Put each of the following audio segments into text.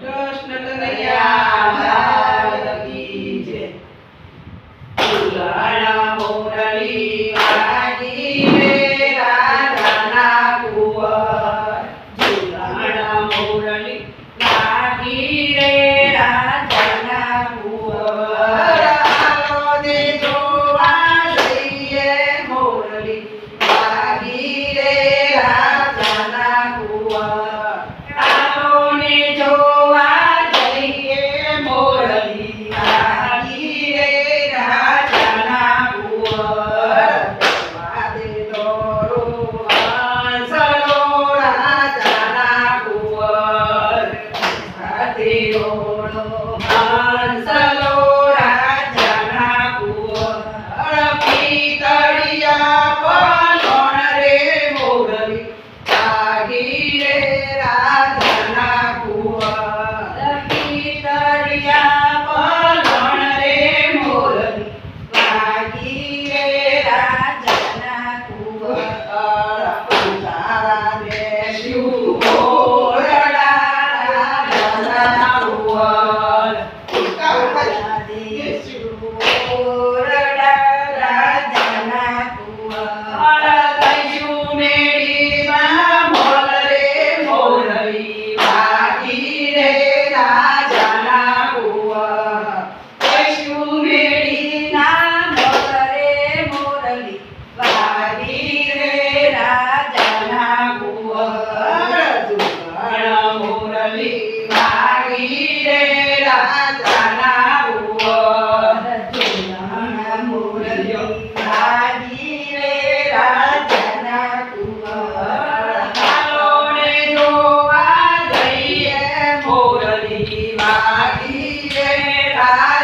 કૃષ્ણ કનૈયા લાલ કી જય. ફૂલાણા મોરલી વાગી રે રાધાના કુંવર ફૂલાણા મોરલી preparar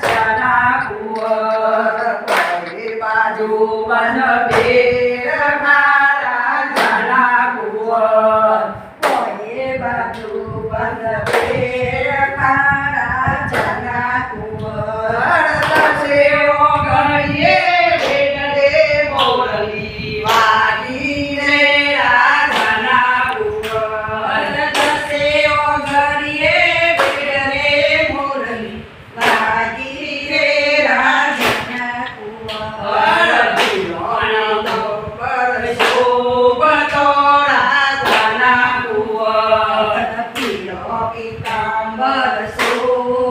ચના કુંવર બાજુ બન બે પીતાંબર સો